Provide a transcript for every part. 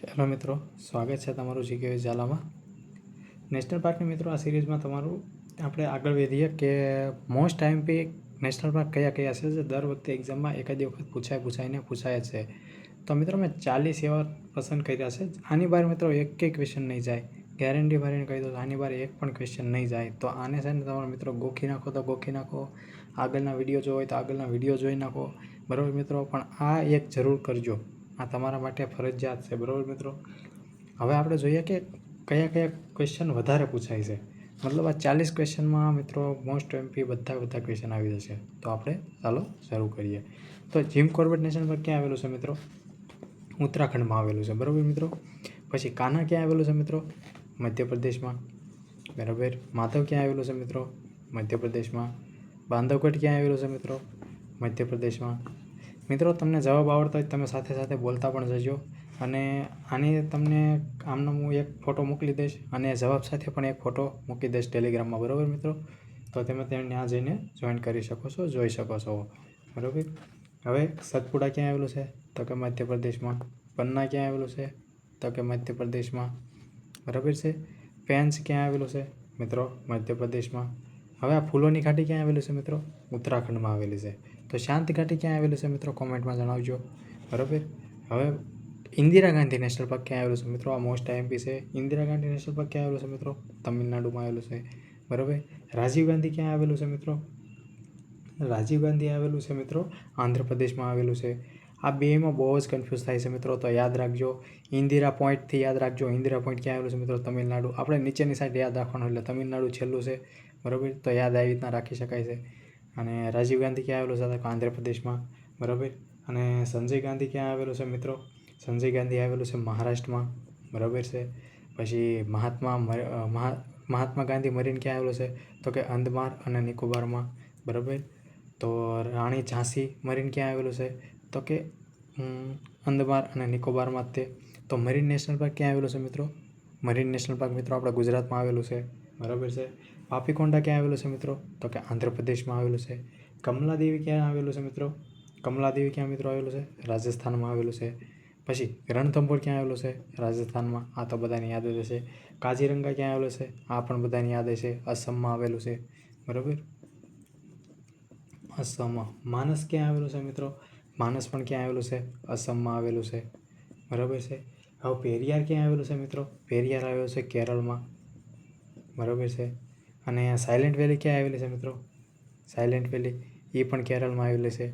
Hello મિત્રો, સ્વાગત છે તમારું જીકે ઝાલામાં. નેશનલ પાર્કની મિત્રો આ સિરીઝમાં તમારું આપણે આગળ વધીએ કે મોસ્ટ ટાઈમ પે નેશનલ પાર્ક કયા કયા છે જે દર વખતે એક્ઝામમાં એકાદી વખત પૂછાય પૂછાઈને પૂછાય છે. તો મિત્રો મેં ચાલીસ એવા પસંદ કર્યા છે. આની બાર મિત્રો એક કે ક્વેશ્ચન નહીં જાય. ગેરંટી ભરીને કહી દઉં આની બાર એક પણ ક્વેશ્ચન નહીં જાય. તો આને છે ને તમારા મિત્રો ગોખી નાખો તો ગોખી નાખો. આગળના વીડિયો જોવો હોય તો આગળના વીડિયો જોઈ નાખો. બરાબર મિત્રો? પણ આ એક જરૂર કરજો. આ તમારા માટે ફરજિયાત છે, બરાબર મિત્રો? હવે આપણે જોઈએ કે કયા કયા ક્વેશ્ચન વધારે પૂછાય છે. મતલબ આ ચાલીસ ક્વેશ્ચનમાં મિત્રો મોસ્ટ એમપી બધા બધા ક્વેશ્ચન આવી જશે. તો આપણે ચાલો શરૂ કરીએ. તો જીમ કોર્બેટ નેશન પર ક્યાં આવેલું છે મિત્રો? ઉત્તરાખંડમાં આવેલું છે, બરાબર મિત્રો? પછી કાના ક્યાં આવેલું છે મિત્રો? મધ્યપ્રદેશમાં. બરાબર? માધવ ક્યાં આવેલું છે મિત્રો? મધ્યપ્રદેશમાં. બાંધવગઢ ક્યાં આવેલું છે મિત્રો? મધ્યપ્રદેશમાં. મિત્રો, તમને જવાબ આવડતો હોય તમે સાથે સાથે બોલતા પણ જજો. અને આની તમને આમનો હું એક ફોટો મોકલી દઈશ અને જવાબ સાથે પણ એક ફોટો મૂકી દઈશ ટેલિગ્રામમાં. બરાબર મિત્રો? તો તમે તેને ત્યાં જઈને જોઈન કરી શકો છો, જોઈ શકો છો. બરાબર? હવે સતપુડા ક્યાં આવેલું છે? તો કે મધ્યપ્રદેશમાં. પન્ના ક્યાં આવેલું છે? તો કે મધ્યપ્રદેશમાં. બરાબર છે? પેન્સ ક્યાં આવેલું છે? મિત્રો, મધ્યપ્રદેશમાં. હવે આ ફૂલોની ઘાટી ક્યાં આવેલું છે મિત્રો? ઉત્તરાખંડમાં આવેલી છે. તો શાંત ઘાટી ક્યાં આવેલું છે મિત્રો? કોમેન્ટમાં જણાવજો. બરાબર? હવે ઇન્દિરા ગાંધી નેશનલ પાર્ક ક્યાં આવેલું છે મિત્રો? આ મોસ્ટ આઈએમપી છે. ઇન્દિરા ગાંધી નેશનલ પાર્ક ક્યાં આવેલું છે મિત્રો? તમિલનાડુમાં આવેલું છે. બરાબર? રાજીવ ગાંધી ક્યાં આવેલું છે મિત્રો? રાજીવ ગાંધી આવેલું છે મિત્રો, આંધ્રપ્રદેશમાં આવેલું છે. આ બેમાં બહુ જ કન્ફ્યુઝ થાય છે મિત્રો, તો યાદ રાખજો. ઇન્દિરા પોઈન્ટથી યાદ રાખજો. ઇન્દિરા પોઈન્ટ ક્યાં આવેલું છે મિત્રો? તમિલનાડુ. આપણે નીચેની સાઈડ યાદ રાખવાનું, એટલે તમિલનાડુ છેલ્લું છે. બરાબર? તો યાદ આવી રીતના રાખી શકાય છે. અને રાજીવ ગાંધી ક્યાં આવેલું છે તો આંધ્રપ્રદેશમાં, બરાબર? અને સંજય ગાંધી ક્યાં આવેલું છે મિત્રો? સંજય ગાંધી આવેલું છે મહારાષ્ટ્રમાં, બરાબર છે? પછી મહાત્મા મહા, મહાત્મા ગાંધી મરીન ક્યાં આવેલું છે? તો કે અંદમાર અને નિકોબારમાં, બરાબર? તો રાણી ઝાંસી મરીન ક્યાં આવેલું છે? તો કે અંદમાર અને નિકોબારમાં તે. તો મરીન નેશનલ પાર્ક ક્યાં આવેલું છે મિત્રો? મરીન નેશનલ પાર્ક મિત્રો આપણા ગુજરાતમાં આવેલું છે. બરાબર છે? પાપીકોંડા ક્યાં આવેલું છે મિત્રો? તો કે આંધ્રપ્રદેશમાં આવેલું છે. કમલાદેવી ક્યાં આવેલું છે મિત્રો? કમલાદેવી ક્યાં મિત્રો આવેલું છે? રાજસ્થાનમાં આવેલું છે. પછી રણથંભોર ક્યાં આવેલું છે? રાજસ્થાનમાં. આ તો બધાને યાદ જ હશે. કાજીરંગા ક્યાં આવેલું છે? આ પણ બધાને યાદ હશે. અસમમાં આવેલું છે. બરાબર? અસમમાં માનસ ક્યાં આવેલું છે મિત્રો? માનસ પણ ક્યાં આવેલું છે? અસમમાં આવેલું છે. બરાબર છે? હવે પેરિયાર ક્યાં આવેલું છે મિત્રો? પેરિયાર આવેલું છે કેરળમાં. બરાબર છે. અને સાયલેન્ટ વેલી ક્યાં આવેલી છે મિત્રો? સાયલેન્ટ વેલી એ પણ કેરળમાં આવેલી છે.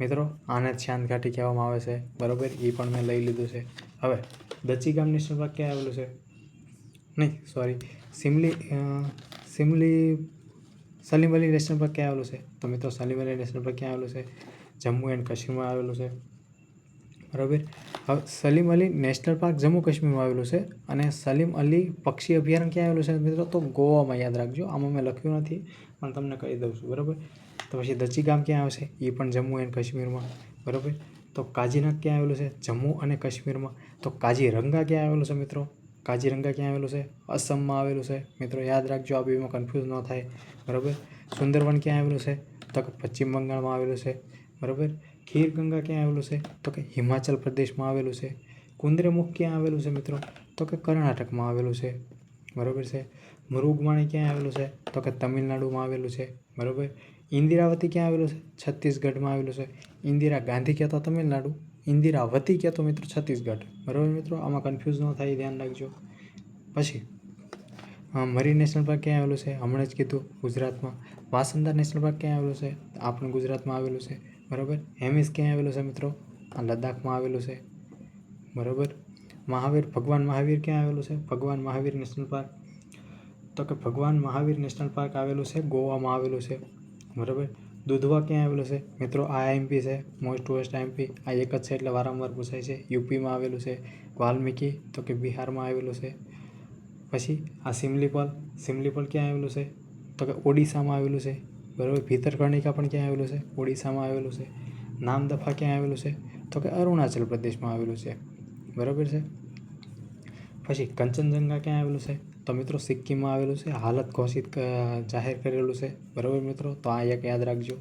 મિત્રો આને જ શાંત ઘાટી કહેવામાં આવે છે. બરાબર એ પણ મેં લઈ લીધું છે. હવે દચીગામ નેશનલ પાર્ક ક્યાં આવેલું છે? નહીં સોરી સિમલી સિમલી, સલીમ અલી નેશનલ પાર્ક ક્યાં આવેલું છે? તો મિત્રો, સલીમ અલી નેશનલ પાર્ક ક્યાં આવેલું છે? જમ્મુ એન્ડ કાશ્મીરમાં આવેલું છે. બરાબર? હવે સલીમ અલી નેશનલ પાર્ક જમ્મુ કાશ્મીરમાં આવેલું છે અને સલીમ અલી પક્ષી અભયારણ્ય ક્યાં આવેલું છે મિત્રો? તો ગોવામાં, યાદ રાખજો. આમાં મેં લખ્યું નથી, પણ તમને કહી દઉં છું. બરાબર? તો પછી દચી ગામ ક્યાં આવશે એ પણ જમ્મુ એન્ડ કાશ્મીરમાં. બરાબર? તો કાજીનાગ ક્યાં આવેલું છે? જમ્મુ અને કાશ્મીરમાં. તો કાજીરંગા ક્યાં આવેલું છે મિત્રો? કાજીરંગા ક્યાં આવેલું છે? અસમમાં આવેલું છે. મિત્રો, યાદ રાખજો આ બેમાં કન્ફ્યુઝ ન થાય. બરાબર? સુંદરવન ક્યાં આવેલું છે? તો પશ્ચિમ બંગાળમાં આવેલું છે. બરાબર? ખીરગંગા ક્યાં આવેલું છે? તો કે હિમાચલ પ્રદેશમાં આવેલું છે. કુંદ્રેમુખ ક્યાં આવેલું છે મિત્રો? તો કે કર્ણાટકમાં આવેલું છે. બરાબર છે? મૃગવાણી ક્યાં આવેલું છે? તો કે તમિલનાડુમાં આવેલું છે. બરાબર? ઇન્દિરાવતી ક્યાં આવેલું છે? છત્તીસગઢમાં આવેલું છે. ઇન્દિરા ગાંધી કહેતા તમિલનાડુ. ઇન્દિરાવતી કહેતો મિત્રો છત્તીસગઢ. બરાબર મિત્રો? આમાં કન્ફ્યુઝ ન થાય, ધ્યાન રાખજો. પછી અ, મરીન નેશનલ પાર્ક ક્યાં આવેલું છે? હમણાં જ કીધું ગુજરાતમાં. વાસંદા નેશનલ પાર્ક ક્યાં આવેલું છે? આપણું ગુજરાતમાં આવેલું છે. બરાબર? હેમિસ ક્યાં આવેલું છે મિત્રો? આ લદ્દાખમાં આવેલું છે. બરાબર? મહાવીર ભગવાન મહાવીર ક્યાં આવેલું છે? ભગવાન મહાવીર નેશનલ પાર્ક. તો કે ભગવાન મહાવીર નેશનલ પાર્ક આવેલું છે? ગોવામાં આવેલું છે. બરાબર? દુધવા ક્યાં આવેલું છે? મિત્રો આ આઈએમપી છે. મોસ્ટ વેસ્ટ આઈએમપી આ એક જ છે એટલે વારંવાર પૂછાય છે. યુપીમાં આવેલું છે. વાલ્મીકી તો કે બિહારમાં આવેલું છે. પછી આ સિમલીપલ સિમલીપલ ક્યાં આવેલું છે? તો કે ઓડિશામાં આવેલું છે. બરાબર? ભીતરકર્ણિકા પણ ક્યાં આવેલું છે? ઓડિશામાં આવેલું છે. નામદફા ક્યાં આવેલું છે? તો કે અરુણાચલ પ્રદેશમાં આવેલું છે. બરાબર છે? પછી કંચનજંગા ક્યાં આવેલું છે? તો મિત્રો સિક્કિમમાં આવેલું છે. હાલત ઘોષિત જાહેર કરેલું છે. બરાબર મિત્રો? તો આ એક યાદ રાખજો.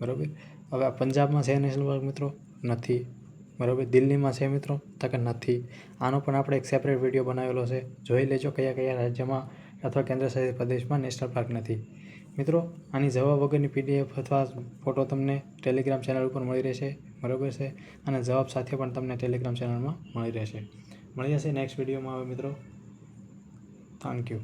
બરાબર? હવે આ પંજાબમાં છે નેશનલ પાર્ક મિત્રો? નથી. બરાબર? દિલ્હીમાં છે મિત્રો, તો કે નથી. આનો પણ આપણે એક સેપરેટ વીડિયો બનાવેલો છે. જોઈ લેજો કયા કયા રાજ્યમાં અથવા કેન્દ્રશાસિત પ્રદેશમાં નેશનલ પાર્ક નથી. મિત્રો, આની જવાબ વગરની પીડીએફ અથવા ફોટો તમને ટેલિગ્રામ ચેનલ ઉપર મળી રહેશે. બરાબર છે? અને જવાબ સાથે પણ તમને ટેલિગ્રામ ચેનલમાં મળી રહેશે. મળી જશે નેક્સ્ટ વિડીયોમાં હવે મિત્રો. Thank you